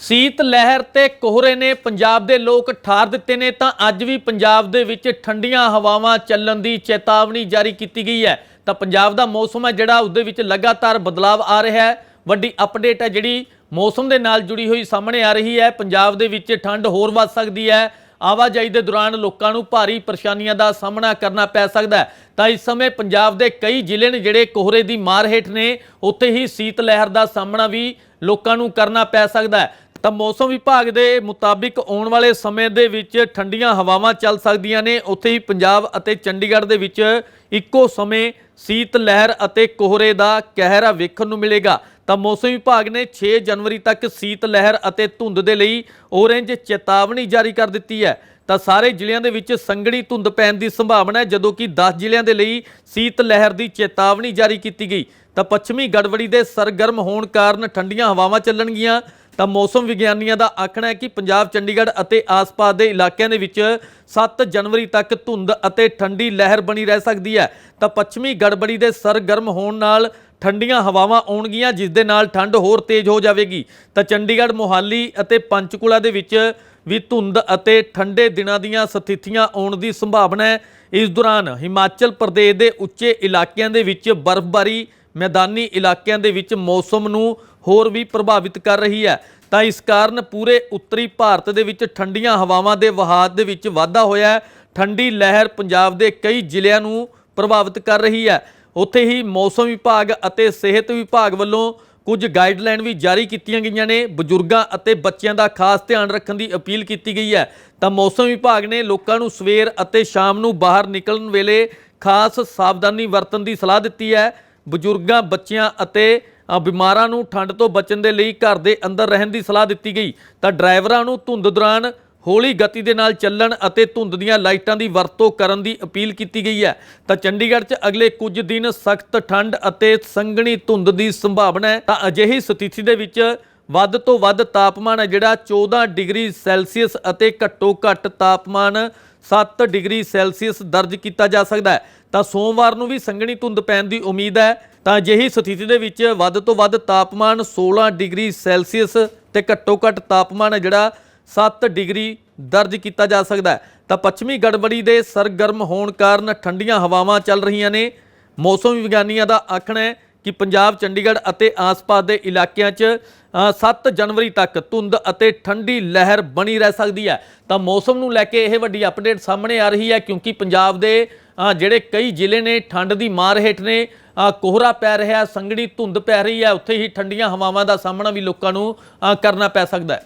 ਸੀਤ ਲਹਿਰ ਤੇ ਕੋਹਰੇ ਨੇ ਪੰਜਾਬ ਦੇ ਲੋਕ ਠਾਰ ਦਿੱਤੇ ਨੇ, ਤਾਂ ਅੱਜ ਵੀ ਪੰਜਾਬ ਦੇ ਵਿੱਚ ਠੰਡੀਆਂ ਹਵਾਵਾਂ ਚੱਲਣ ਦੀ ਚੇਤਾਵਨੀ ਜਾਰੀ ਕੀਤੀ ਗਈ ਹੈ। ਤਾਂ ਪੰਜਾਬ ਦਾ ਮੌਸਮ ਹੈ ਜਿਹੜਾ ਉਹਦੇ ਵਿੱਚ ਲਗਾਤਾਰ ਬਦਲਾਵ ਆ ਰਿਹਾ ਹੈ। ਵੱਡੀ ਅਪਡੇਟ ਹੈ ਜਿਹੜੀ ਮੌਸਮ ਦੇ ਨਾਲ ਜੁੜੀ ਹੋਈ ਸਾਹਮਣੇ ਆ ਰਹੀ ਹੈ। ਪੰਜਾਬ ਦੇ ਵਿੱਚ ਠੰਡ ਹੋਰ ਵੱਧ ਸਕਦੀ ਹੈ। ਆਵਾਜਾਈ ਦੇ ਦੌਰਾਨ ਲੋਕਾਂ ਨੂੰ ਭਾਰੀ ਪਰੇਸ਼ਾਨੀਆਂ ਦਾ ਸਾਹਮਣਾ ਕਰਨਾ ਪੈ ਸਕਦਾ ਹੈ। ਤਾਂ ਇਸ ਸਮੇਂ ਪੰਜਾਬ ਦੇ ਕਈ ਜ਼ਿਲ੍ਹੇ ਨੇ ਜਿਹੜੇ ਕੋਹਰੇ ਦੀ ਮਾਰ ਹੇਠ ਨੇ, ਉੱਥੇ ਹੀ ਸੀਤ ਲਹਿਰ ਦਾ ਸਾਹਮਣਾ ਵੀ ਲੋਕਾਂ ਨੂੰ ਕਰਨਾ ਪੈ ਸਕਦਾ ਹੈ। ਤਾਂ ਮੌਸਮ ਵਿਭਾਗ ਦੇ ਮੁਤਾਬਿਕ ਆਉਣ ਵਾਲੇ ਸਮੇਂ ਦੇ ਵਿੱਚ ਠੰਡੀਆਂ ਹਵਾਵਾਂ ਚੱਲ ਸਕਦੀਆਂ ਨੇ। ਉੱਥੇ ਹੀ ਪੰਜਾਬ ਅਤੇ ਚੰਡੀਗੜ੍ਹ ਦੇ ਵਿੱਚ ਇੱਕੋ ਸਮੇਂ ਸੀਤ ਲਹਿਰ ਅਤੇ ਕੋਹਰੇ ਦਾ ਕਹਿਰਾ ਵੇਖਣ ਨੂੰ ਮਿਲੇਗਾ। ਤਾਂ ਮੌਸਮ ਵਿਭਾਗ ਨੇ 6 ਜਨਵਰੀ ਤੱਕ ਸੀਤ ਲਹਿਰ ਅਤੇ ਧੁੰਦ ਦੇ ਲਈ ਔਰੇਂਜ ਚੇਤਾਵਨੀ ਜਾਰੀ ਕਰ ਦਿੱਤੀ ਹੈ। ਤਾਂ ਸਾਰੇ ਜ਼ਿਲ੍ਹਿਆਂ ਦੇ ਵਿੱਚ ਸੰਘਣੀ ਧੁੰਦ ਪੈਣ ਦੀ ਸੰਭਾਵਨਾ ਹੈ, ਜਦੋਂ ਕਿ 10 ਜ਼ਿਲ੍ਹਿਆਂ ਦੇ ਲਈ ਸੀਤ ਲਹਿਰ ਦੀ ਚੇਤਾਵਨੀ ਜਾਰੀ ਕੀਤੀ ਗਈ। ਤਾਂ ਪੱਛਮੀ ਗੜਬੜੀ ਦੇ ਸਰਗਰਮ ਹੋਣ ਕਾਰਨ ਠੰਡੀਆਂ ਹਵਾਵਾਂ ਚੱਲਣਗੀਆਂ। ਤਾਂ ਮੌਸਮ ਵਿਗਿਆਨੀਆਂ ਦਾ ਆਖਣਾ ਹੈ ਕਿ ਪੰਜਾਬ, ਚੰਡੀਗੜ੍ਹ ਅਤੇ ਆਸ-ਪਾਸ ਦੇ ਇਲਾਕਿਆਂ ਦੇ ਵਿੱਚ 7 ਜਨਵਰੀ ਤੱਕ ਧੁੰਦ ਅਤੇ ਠੰਡੀ ਲਹਿਰ ਬਣੀ ਰਹਿ ਸਕਦੀ ਹੈ। ਤਾਂ ਪੱਛਮੀ ਗੜਬੜੀ ਦੇ ਸਰਗਰਮ ਹੋਣ ਨਾਲ ਠੰਡੀਆਂ ਹਵਾਵਾਂ ਆਉਣਗੀਆਂ, ਜਿਸ ਦੇ ਨਾਲ ਠੰਡ ਹੋਰ ਤੇਜ਼ ਹੋ ਜਾਵੇਗੀ। ਤਾਂ ਚੰਡੀਗੜ੍ਹ, ਮੋਹਾਲੀ ਅਤੇ ਪੰਚਕੂਲਾ ਦੇ ਵਿੱਚ ਵੀ ਧੁੰਦ ਅਤੇ ਠੰਡੇ ਦਿਨਾਂ ਦੀਆਂ ਸਥਿਤੀਆਂ ਆਉਣ ਦੀ ਸੰਭਾਵਨਾ ਹੈ। ਇਸ ਦੌਰਾਨ ਹਿਮਾਚਲ ਪ੍ਰਦੇਸ਼ ਦੇ ਉੱਚੇ ਇਲਾਕਿਆਂ ਦੇ ਵਿੱਚ ਬਰਫ਼ਬਾਰੀ, ਮੈਦਾਨੀ ਇਲਾਕਿਆਂ ਦੇ ਵਿੱਚ ਮੌਸਮ ਨੂੰ ਹੋਰ ਵੀ ਪ੍ਰਭਾਵਿਤ ਕਰ ਰਹੀ ਹੈ। ਤਾਂ ਇਸ ਕਾਰਨ ਪੂਰੇ ਉੱਤਰੀ ਭਾਰਤ ਦੇ ਵਿੱਚ ਠੰਡੀਆਂ ਹਵਾਵਾਂ ਦੇ ਵਹਾਅ ਦੇ ਵਿੱਚ ਵਾਧਾ ਹੋਇਆ ਹੈ। ਠੰਡੀ ਲਹਿਰ ਪੰਜਾਬ ਦੇ ਕਈ ਜ਼ਿਲ੍ਹਿਆਂ ਨੂੰ ਪ੍ਰਭਾਵਿਤ ਕਰ ਰਹੀ ਹੈ। ਉੱਥੇ ਹੀ ਮੌਸਮ ਵਿਭਾਗ ਅਤੇ ਸਿਹਤ ਵਿਭਾਗ ਵੱਲੋਂ ਕੁਝ ਗਾਈਡਲਾਈਨ ਵੀ ਜਾਰੀ ਕੀਤੀਆਂ ਗਈਆਂ ਨੇ। ਬਜ਼ੁਰਗਾਂ ਅਤੇ ਬੱਚਿਆਂ ਦਾ ਖਾਸ ਧਿਆਨ ਰੱਖਣ ਦੀ ਅਪੀਲ ਕੀਤੀ ਗਈ ਹੈ। ਤਾਂ ਮੌਸਮ ਵਿਭਾਗ ਨੇ ਲੋਕਾਂ ਨੂੰ ਸਵੇਰ ਅਤੇ ਸ਼ਾਮ ਨੂੰ ਬਾਹਰ ਨਿਕਲਣ ਵੇਲੇ ਖਾਸ ਸਾਵਧਾਨੀ ਵਰਤਣ ਦੀ ਸਲਾਹ ਦਿੱਤੀ ਹੈ। ਬਜ਼ੁਰਗਾਂ, ਬੱਚਿਆਂ ਅਤੇ ਬਿਮਾਰਾਂ ਨੂੰ ਠੰਡ ਤੋਂ ਬਚਣ ਦੇ ਲਈ ਘਰ ਦੇ ਅੰਦਰ ਰਹਿਣ ਦੀ ਸਲਾਹ ਦਿੱਤੀ ਗਈ। ਤਾਂ ਡਰਾਈਵਰਾਂ ਨੂੰ ਧੁੰਦ ਦੌਰਾਨ ਹੌਲੀ ਗਤੀ ਦੇ ਨਾਲ ਚੱਲਣ ਅਤੇ ਧੁੰਦ ਦੀਆਂ ਲਾਈਟਾਂ ਦੀ ਵਰਤੋਂ ਕਰਨ ਦੀ ਅਪੀਲ ਕੀਤੀ ਗਈ ਹੈ। ਤਾਂ ਚੰਡੀਗੜ੍ਹ 'ਚ ਅਗਲੇ ਕੁਝ ਦਿਨ ਸਖਤ ਠੰਡ ਅਤੇ ਸੰਘਣੀ ਧੁੰਦ ਦੀ ਸੰਭਾਵਨਾ ਹੈ। ਤਾਂ ਅਜਿਹੀ ਸਥਿਤੀ ਦੇ ਵਿੱਚ ਵੱਧ ਤੋਂ ਵੱਧ ਤਾਪਮਾਨ ਹੈ ਜਿਹੜਾ 14 ਡਿਗਰੀ ਸੈਲਸੀਅਸ ਅਤੇ ਘੱਟੋ ਘੱਟ ਤਾਪਮਾਨ 7 ਡਿਗਰੀ ਸੈਲਸੀਅਸ ਦਰਜ ਕੀਤਾ ਜਾ ਸਕਦਾ ਹੈ। ਤਾਂ ਸੋਮਵਾਰ ਨੂੰ ਵੀ ਸੰਘਣੀ ਧੁੰਦ ਪੈਣ ਦੀ ਉਮੀਦ ਹੈ। ਤਾਂ ਅਜਿਹੀ ਸਥਿਤੀ ਦੇ ਵਿੱਚ ਵੱਧ ਤੋਂ ਵੱਧ ਤਾਪਮਾਨ 16 ਡਿਗਰੀ ਸੈਲਸੀਅਸ ਤੇ ਘੱਟੋ ਘੱਟ ਤਾਪਮਾਨ ਜਿਹੜਾ 7 ਡਿਗਰੀ ਦਰਜ ਕੀਤਾ ਜਾ ਸਕਦਾ ਹੈ। ਤਾਂ ਪੱਛਮੀ ਗੜਬੜੀ ਦੇ ਸਰਗਰਮ ਹੋਣ ਕਾਰਨ ਠੰਡੀਆਂ ਹਵਾਵਾਂ ਚੱਲ ਰਹੀਆਂ ਨੇ। ਮੌਸਮ ਵਿਗਿਆਨੀਆਂ ਦਾ ਆਖਣਾ ਹੈ ਕਿ ਪੰਜਾਬ ਚੰਡੀਗੜ੍ਹ ਅਤੇ ਆਸ-ਪਾਸ ਦੇ ਇਲਾਕਿਆਂ 'ਚ ਅ, 7 ਜਨਵਰੀ ਤੱਕ ਧੁੰਦ ਅਤੇ ਠੰਡੀ ਲਹਿਰ ਬਣੀ ਰਹਿ ਸਕਦੀ ਹੈ। ਤਾਂ ਮੌਸਮ ਨੂੰ ਲੈ ਕੇ ਇਹ ਵੱਡੀ ਅਪਡੇਟ ਸਾਹਮਣੇ ਆ ਰਹੀ ਹੈ ਕਿਉਂਕਿ ਪੰਜਾਬ ਦੇ ਜਿਹੜੇ ਕਈ ਜ਼ਿਲ੍ਹੇ ਨੇ, ਠੰਡ ਦੀ ਮਾਰ ਹੇਠ ਨੇ ਕੋਹਰਾ ਪੈ ਰਿਹਾ, ਸੰਘਣੀ ਧੁੰਦ ਪੈ ਰਹੀ ਹੈ, ਉੱਥੇ ਹੀ ਠੰਡੀਆਂ ਹਵਾਵਾਂ ਦਾ ਸਾਹਮਣਾ ਵੀ ਲੋਕਾਂ ਨੂੰ ਕਰਨਾ ਪੈ ਸਕਦਾ ਹੈ।